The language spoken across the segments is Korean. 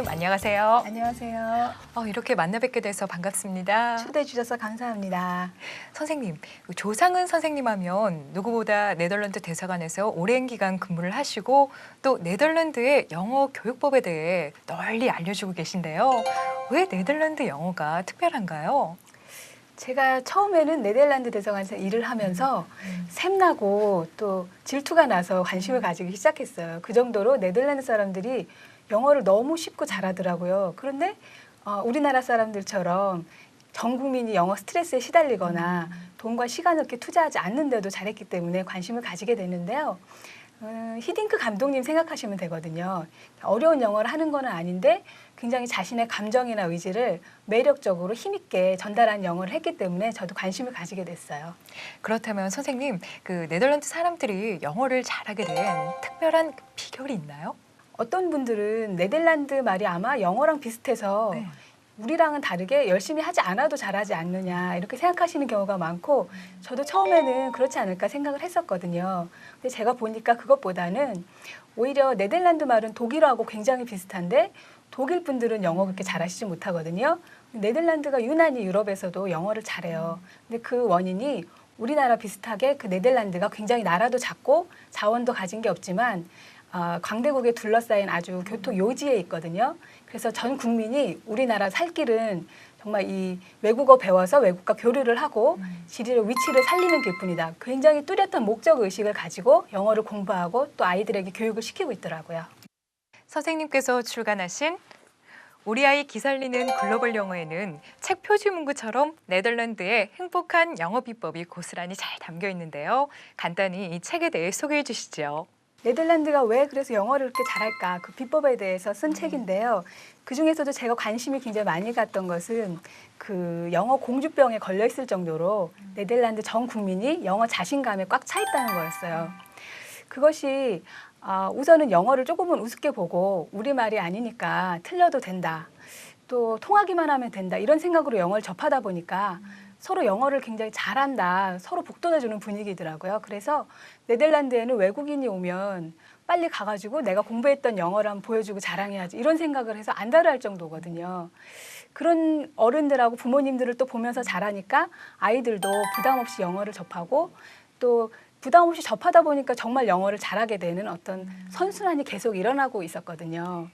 선생님 안녕하세요. 안녕하세요. 어, 이렇게 만나 뵙게 돼서 반갑습니다. 초대해 주셔서 감사합니다. 선생님, 조상은 선생님 하면 누구보다 네덜란드 대사관에서 오랜 기간 근무를 하시고 또 네덜란드의 영어 교육법에 대해 널리 알려주고 계신데요. 왜 네덜란드 영어가 특별한가요? 제가 처음에는 네덜란드 대사관에서 일을 하면서 샘나고 또 질투가 나서 관심을 가지기 시작했어요. 그 정도로 네덜란드 사람들이 영어를 너무 쉽고 잘하더라고요. 그런데 어, 우리나라 사람들처럼 전 국민이 영어 스트레스에 시달리거나 돈과 시간을 이렇게 투자하지 않는데도 잘했기 때문에 관심을 가지게 됐는데요. 음, 히딩크 감독님 생각하시면 되거든요. 어려운 영어를 하는 건 아닌데 굉장히 자신의 감정이나 의지를 매력적으로 힘있게 전달한 영어를 했기 때문에 저도 관심을 가지게 됐어요. 그렇다면 선생님, 그 네덜란드 사람들이 영어를 잘하게 된 특별한 그 비결이 있나요? 어떤 분들은 네덜란드 말이 아마 영어랑 비슷해서 네. 우리랑은 다르게 열심히 하지 않아도 잘하지 않느냐 이렇게 생각하시는 경우가 많고 저도 처음에는 그렇지 않을까 생각을 했었거든요. 근데 제가 보니까 그것보다는 오히려 네덜란드 말은 독일어하고 굉장히 비슷한데 독일 분들은 영어 그렇게 잘하시지 못하거든요. 네덜란드가 유난히 유럽에서도 영어를 잘해요. 근데 그 원인이 우리나라 비슷하게 그 네덜란드가 굉장히 나라도 작고 자원도 가진 게 없지만 아, 광대국에 둘러싸인 아주 교토 요지에 있거든요. 그래서 전 국민이 우리나라 살 길은 정말 이 외국어 배워서 외국과 교류를 하고 지리를 위치를 살리는 길뿐이다. 굉장히 뚜렷한 목적 의식을 가지고 영어를 공부하고 또 아이들에게 교육을 시키고 있더라고요. 선생님께서 출간하신 우리 아이 기살리는 글로벌 영어에는 책 표지 문구처럼 네덜란드의 행복한 영어 비법이 고스란히 잘 담겨 있는데요. 간단히 이 책에 대해 소개해 주시죠. 네덜란드가 왜 그래서 영어를 그렇게 잘할까 그 비법에 대해서 쓴 책인데요. 그 중에서도 제가 관심이 굉장히 많이 갔던 것은 그 영어 공주병에 걸려 있을 정도로 네덜란드 전 국민이 영어 자신감에 꽉 차 있다는 거였어요. 그것이 아, 우선은 영어를 조금은 우습게 보고 우리말이 아니니까 틀려도 된다. 또 통하기만 하면 된다. 이런 생각으로 영어를 접하다 보니까 서로 영어를 굉장히 잘한다. 서로 북돋아주는 분위기더라고요. 그래서 네덜란드에는 외국인이 오면 빨리 가가지고 내가 공부했던 영어를 한번 보여주고 자랑해야지. 이런 생각을 해서 안달할 정도거든요. 그런 어른들하고 부모님들을 또 보면서 자라니까 아이들도 부담 없이 영어를 접하고 또 부담 없이 접하다 보니까 정말 영어를 잘하게 되는 어떤 선순환이 계속 일어나고 있었거든요.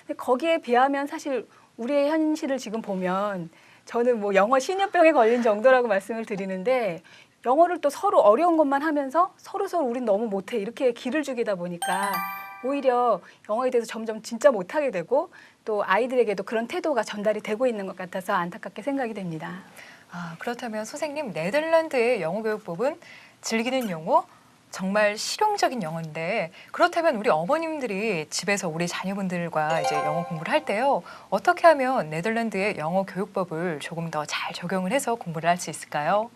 근데 거기에 비하면 사실 우리의 현실을 지금 보면 저는 뭐 영어 신연병에 걸린 정도라고 말씀을 드리는데 영어를 또 서로 어려운 것만 하면서 서로 서로 우린 너무 못해 이렇게 길을 죽이다 보니까 오히려 영어에 대해서 점점 진짜 못하게 되고 또 아이들에게도 그런 태도가 전달이 되고 있는 것 같아서 안타깝게 생각이 됩니다. 아, 그렇다면 선생님 네덜란드의 영어 교육법은 즐기는 영어 정말 실용적인 영어인데 그렇다면 우리 어머님들이 집에서 우리 자녀분들과 이제 영어 공부를 할 때요 어떻게 하면 네덜란드의 영어 교육법을 조금 더 잘 적용을 해서 공부를 할 수 있을까요?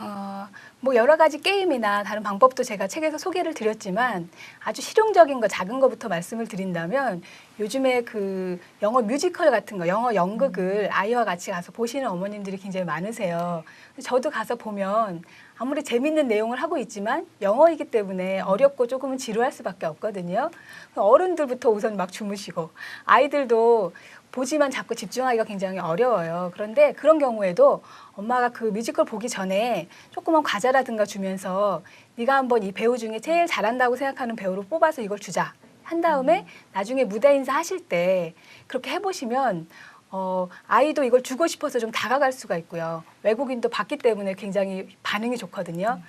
어, 뭐 여러 가지 게임이나 다른 방법도 제가 책에서 소개를 드렸지만 아주 실용적인 거 작은 거부터 말씀을 드린다면 요즘에 그 영어 뮤지컬 같은 거 영어 연극을 아이와 같이 가서 보시는 어머님들이 굉장히 많으세요. 저도 가서 보면 아무리 재밌는 내용을 하고 있지만 영어이기 때문에 어렵고 조금은 지루할 수밖에 없거든요. 어른들부터 우선 막 주무시고 아이들도 보지만 자꾸 집중하기가 굉장히 어려워요. 그런데 그런 경우에도 엄마가 그 뮤지컬 보기 전에 조그만 과자라든가 주면서 네가 한번 이 배우 중에 제일 잘한다고 생각하는 배우를 뽑아서 이걸 주자. 한 다음에 나중에 무대 인사 하실 때 그렇게 해보시면 어, 아이도 이걸 주고 싶어서 좀 다가갈 수가 있고요. 외국인도 봤기 때문에 굉장히 반응이 좋거든요.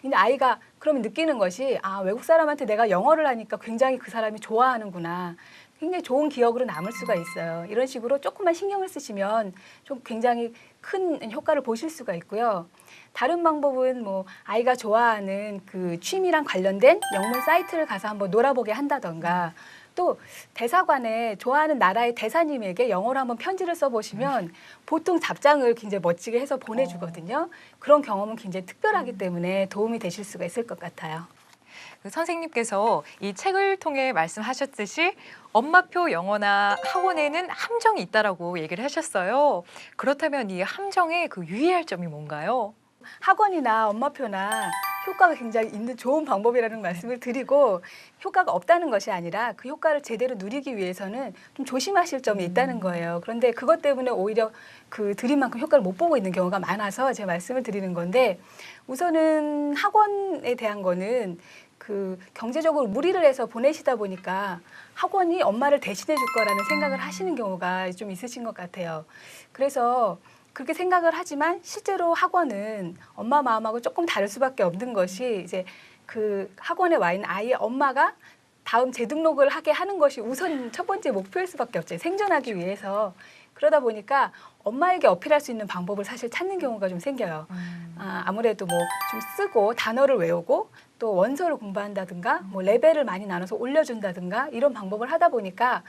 근데 아이가 그러면 느끼는 것이 아, 외국 사람한테 내가 영어를 하니까 굉장히 그 사람이 좋아하는구나. 굉장히 좋은 기억으로 남을 수가 있어요. 이런 식으로 조금만 신경을 쓰시면 좀 굉장히 큰 효과를 보실 수가 있고요. 다른 방법은 뭐 아이가 좋아하는 그 취미랑 관련된 영문 사이트를 가서 한번 놀아보게 한다던가 또 대사관에 좋아하는 나라의 대사님에게 영어로 한번 편지를 써보시면 보통 답장을 굉장히 멋지게 해서 보내주거든요. 그런 경험은 굉장히 특별하기 때문에 도움이 되실 수가 있을 것 같아요. 그 선생님께서 이 책을 통해 말씀하셨듯이 엄마표 영어나 학원에는 함정이 있다라고 얘기를 하셨어요. 그렇다면 이 함정에 그 유의할 점이 뭔가요? 학원이나 엄마표나 효과가 굉장히 있는 좋은 방법이라는 말씀을 드리고 효과가 없다는 것이 아니라 그 효과를 제대로 누리기 위해서는 좀 조심하실 점이 있다는 거예요. 그런데 그것 때문에 오히려 그 드린 만큼 효과를 못 보고 있는 경우가 많아서 제가 말씀을 드리는 건데 우선은 학원에 대한 거는 그 경제적으로 무리를 해서 보내시다 보니까 학원이 엄마를 대신해 줄 거라는 생각을 하시는 경우가 좀 있으신 것 같아요. 그래서 그렇게 생각을 하지만 실제로 학원은 엄마 마음하고 조금 다를 수밖에 없는 것이 이제 그 학원에 와 있는 아이의 엄마가 다음 재등록을 하게 하는 것이 우선 첫 번째 목표일 수밖에 없죠. 생존하기 위해서. 그러다 보니까 엄마에게 어필할 수 있는 방법을 사실 찾는 경우가 좀 생겨요. 음. 아, 아무래도 뭐 좀 쓰고 단어를 외우고 또 원서를 공부한다든가 뭐 레벨을 많이 나눠서 올려준다든가 이런 방법을 하다 보니까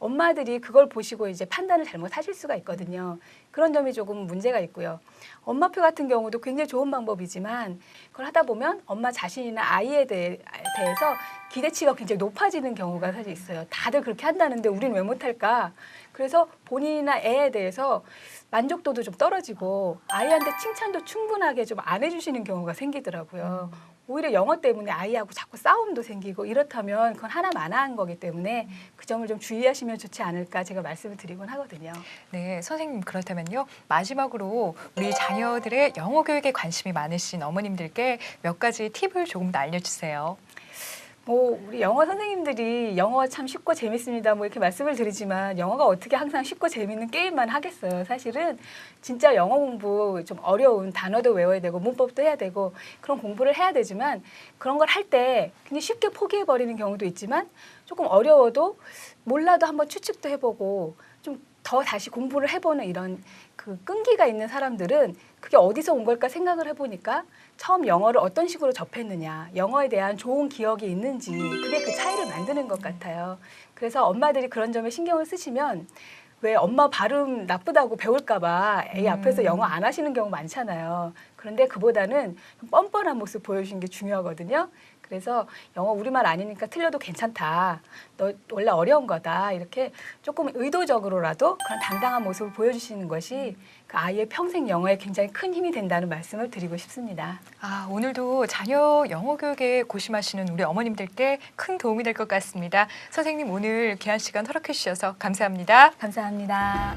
엄마들이 그걸 보시고 이제 판단을 잘못하실 수가 있거든요. 그런 점이 조금 문제가 있고요. 엄마표 같은 경우도 굉장히 좋은 방법이지만 그걸 하다 보면 엄마 자신이나 아이에 대해, 대해서 기대치가 굉장히 높아지는 경우가 사실 있어요. 다들 그렇게 한다는데 우리는 왜 못할까? 그래서 본인이나 애에 대해서 만족도도 좀 떨어지고 아이한테 칭찬도 충분하게 좀 안 해주시는 경우가 생기더라고요. 오히려 영어 때문에 아이하고 자꾸 싸움도 생기고 이렇다면 그건 하나만한 거기 때문에 그 점을 좀 주의하시면 좋지 않을까 제가 말씀을 드리곤 하거든요. 네, 선생님 그렇다면요. 마지막으로 우리 자녀들의 영어 교육에 관심이 많으신 어머님들께 몇 가지 팁을 조금 더 알려주세요. 뭐 우리 영어 선생님들이 영어 참 쉽고 재밌습니다. 뭐 이렇게 말씀을 드리지만 영어가 어떻게 항상 쉽고 재밌는 게임만 하겠어요. 사실은 진짜 영어 공부 좀 어려운 단어도 외워야 되고 문법도 해야 되고 그런 공부를 해야 되지만 그런 걸 할 때 그냥 쉽게 포기해 버리는 경우도 있지만 조금 어려워도 몰라도 한번 추측도 해보고 좀 더 다시 공부를 해보는 이런 그 끈기가 있는 사람들은 그게 어디서 온 걸까 생각을 해보니까 처음 영어를 어떤 식으로 접했느냐, 영어에 대한 좋은 기억이 있는지 그게 그 차이를 만드는 것 같아요. 그래서 엄마들이 그런 점에 신경을 쓰시면 왜 엄마 발음 나쁘다고 배울까봐 애 앞에서 음. 영어 안 하시는 경우 많잖아요. 그런데 그보다는 좀 뻔뻔한 모습 보여주시는 게 중요하거든요. 그래서 영어 우리말 아니니까 틀려도 괜찮다. 너 원래 어려운 거다. 이렇게 조금 의도적으로라도 그런 당당한 모습을 보여주시는 것이 그 아이의 평생 영어에 굉장히 큰 힘이 된다는 말씀을 드리고 싶습니다. 아, 오늘도 자녀 영어 교육에 고심하시는 우리 어머님들께 큰 도움이 될 것 같습니다. 선생님 오늘 귀한 시간 허락해 주셔서 감사합니다. 감사합니다.